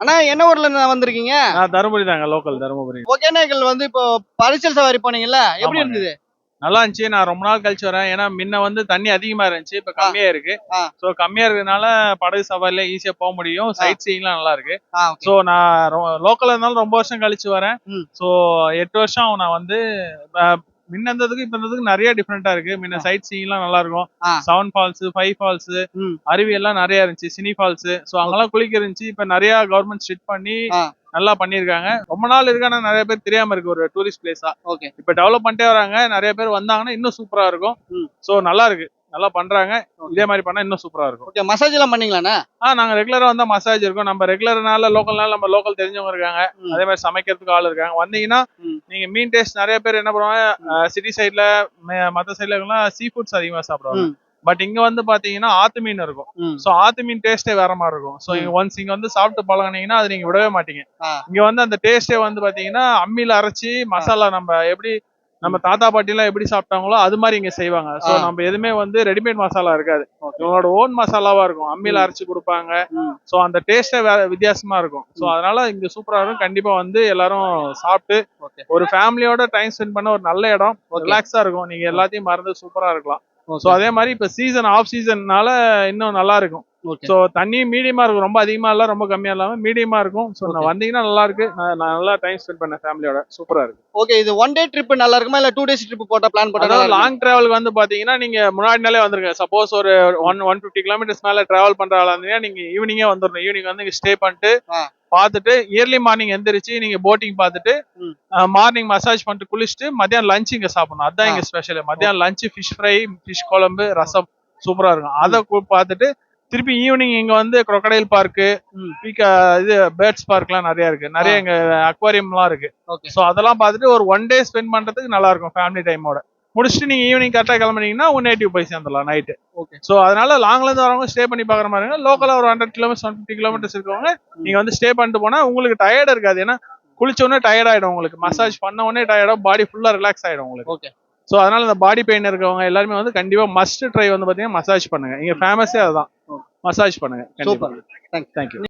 அண்ணா என்ன ஊர்ல இருந்து வந்திருக்கீங்க? தருமபுரி தாங்க லோக்கல் தருமபுரி. ஒகேனக்கல் வந்து இப்போ பரிசல் சவாரி போனீங்கல்ல எப்படி. இருந்தது? நல்லா இருந்துச்சு நான் ரொம்ப நாள் கழிச்சு வரேன். ஏன்னா முன்ன வந்து தண்ணி அதிகமா இருந்துச்சு இப்ப கம்மியா இருக்கு. சோ கம்மியா இருக்கிறதுனால படகு சவாரில ஈஸியா போக முடியும். சைட் சீயிங்லாம் நல்லா இருக்கு. சோ நான் லோக்கல்ல இருந்தாலும் ரொம்ப வருஷம் கழிச்சு வரேன். சோ எட்டு வருஷம் நான் வந்து அஹ், முன்ன இருந்ததுக்கு இப்ப இருந்ததுக்கு நிறைய டிஃப்ரெண்டா இருக்கு. முன்ன சைட் சீயிங்லாம் நல்லா இருக்கும். Seven falls five falls. அருவி எல்லாம் நிறைய இருந்துச்சு. சினி ஃபால்ஸ் சோ அங்கெல்லாம் குளிக்க இருந்துச்சு. இப்ப நிறைய கவர்மெண்ட் ஸ்ட்ரிட் பண்ணி. நல்லா பண்ணிருக்காங்க ரொம்ப நாள் இருக்கு ஆனா நிறைய பேர் தெரியாம இருக்கு. ஒரு டூரிஸ்ட் பிளேஸா ஓகே. இப்ப டெவலப் பண்ணிட்டே வராங்க. நிறைய பேர் வந்தாங்கன்னா இன்னும் சூப்பரா இருக்கும். சோ நல்லா இருக்கு. நல்லா பண்றாங்க. இதே மாதிரி பண்ணா இன்னும் சூப்பரா இருக்கும். ஓகே மசாஜ் எல்லாம் பண்ணீங்களாண்ணா? ஆ நாங்க ரெகுலரா வந்தா மசாஜ் இருக்கும். நம்ம ரெகுலர்னால லோக்கல்னால நம்ம லோக்கல் தெரிஞ்சவங்க இருக்காங்க. அதே மாதிரி சமைக்கிறதுக்கு ஆள் இருக்காங்க. வந்தீங்கன்னா. நீங்க மீன் டேஸ்ட் நிறைய பேர் என்ன பண்ணுவாங்க சிட்டி சைட்ல மத்த சைட்ல எல்லாம் சீ ஃபுட்ஸ் அதிகமா சாப்பிடுவாங்க. பட் இங்க வந்து பாத்தீங்கன்னா ஆத்து மீன் இருக்கும். சோ ஆத்து மீன் டேஸ்டே வேற மாதிரி இருக்கும். சோ இங்க ஒன்ஸ் இங்க வந்து சாப்பிட்டு பழகுனீங்கன்னா அது நீங்க விடவே மாட்டீங்க. இங்க வந்து அந்த டேஸ்டே வந்து பாத்தீங்கன்னா அம்மியில அரைச்சி மசாலா நம்ம எப்படி நம்ம தாத்தா பாட்டி எல்லாம் எப்படி சாப்பிட்டாங்களோ அது மாதிரி இங்க செய்வாங்க. சோ. நம்ம எதுவுமே வந்து ரெடிமேட் மசாலா இருக்காது. இவங்களோட ஓன் மசாலாவா இருக்கும். அம்மியில அரைச்சு கொடுப்பாங்க. சோ அந்த டேஸ்டே வேற வித்தியாசமா இருக்கும். சோ அதனால இங்க சூப்பரா இருக்கும். கண்டிப்பா வந்து எல்லாரும் சாப்பிட்டு ஒரு ஃபேமிலியோட டைம் ஸ்பெண்ட் பண்ண ஒரு நல்ல இடம். ரிலாக்ஸா இருக்கும். நீங்க எல்லாத்தையும் மறந்து சூப்பரா இருக்கலாம். சோ அதே மாதிரி இப்ப சீசன் ஆஃப் சீசன்னால இன்னும் நல்லா இருக்கும். சோ தண்ணி மீடியமா இருக்கும். ரொம்ப அதிகமா இல்ல ரொம்ப கம்மியா இல்லாம மீடியமா இருக்கும். சோ நான். வந்தீங்கன்னா நல்லா இருக்கு. நான் நல்லா டைம் ஸ்பெண்ட் பண்ணேன் ஃபேமிலியோட சூப்பரா இருக்கு. ஓகே இது ஒன் டே ட்ரிப் நல்லா இருக்குமா? இல்ல டூ டேஸ் ட்ரிப் போட்டா பிளான் இருக்குமா? லாங் டிராவலுக்கு வந்து பாத்தீங்கன்னா நீங்க முன்னாடி நாளே வந்துருங்க. சப்போஸ் ஒரு ஒன் ஒன் பிப்டி கிலோமீட்டர்ஸ் மேல டிராவல் பண்ற ஆளா இருந்தீங்கன்னா நீங்க ஈவினிங்கே வந்துடணும் ஈவினிங் வந்து ஸ்டே பண்ணிட்டு. பார்த்துட்டு இயர்லி மார்னிங் எந்திரிச்சு நீங்க போட்டிங் பார்த்துட்டு. மார்னிங் மசாஜ் பண்ணிட்டு குளிச்சுட்டு மத்தியானம் லஞ்ச் இங்க சாப்பிடணும். அதான். இங்க ஸ்பெஷல் மத்தியானம் லஞ்ச் ஃபிஷ் ஃப்ரை ஃபிஷ் குழம்பு ரசம். சூப்பரா இருக்கும். அதை பார்த்துட்டு திருப்பி ஈவினிங் இங்க வந்து crocodile பார்க்கு ம். இது பேர்ட்ஸ் பார்க்லாம் நிறைய இருக்கு. நிறைய இங்க அக்வாரியம்லாம் இருக்கு. ஓகே சோ அதெல்லாம் பார்த்துட்டு ஒரு ஒன் டே ஸ்பெண்ட் பண்றதுக்கு நல்லா இருக்கும் ஃபேமிலி டைமோட முடிச்சுட்டு நீங்க ஈவினிங் கரெக்டா கிளம்புனீங்கன்னா உன் நேட்டிவ் போய் சேர்ந்துடலாம் நைட்டு ஓகே சோ அதனால லாங்ல இருந்து வரவங்க ஸ்டே பண்ணி பாக்குற மாதிரி இருக்கும் லோக்கலா ஒரு hundred kilometres one fifty kilometres இருக்கவங்க நீங்க வந்து ஸ்டே பண்ணிட்டு போனா உங்களுக்கு டயர்ட் இருக்காது. ஏன்னா குளிச்ச உடனே டயர்ட் ஆயிடும் உங்களுக்கு. மசாஜ் பண்ண உடனே டயர்டும் பாடி ஃபுல்லா ரிலாக்ஸ் ஆயிடும் உங்களுக்கு. ஓகே சோ அதனால இந்த பாடி பெயின் இருக்கவங்க எல்லாருமே வந்து கண்டிப்பா மஸ்ட் ட்ரை வந்து பாத்தீங்கன்னா மசாஜ் பண்ணுங்க. இங்க ஃபேமஸே அதுதான். மசாஜ் பண்ணுங்க. சூப்பர். Thanks thank you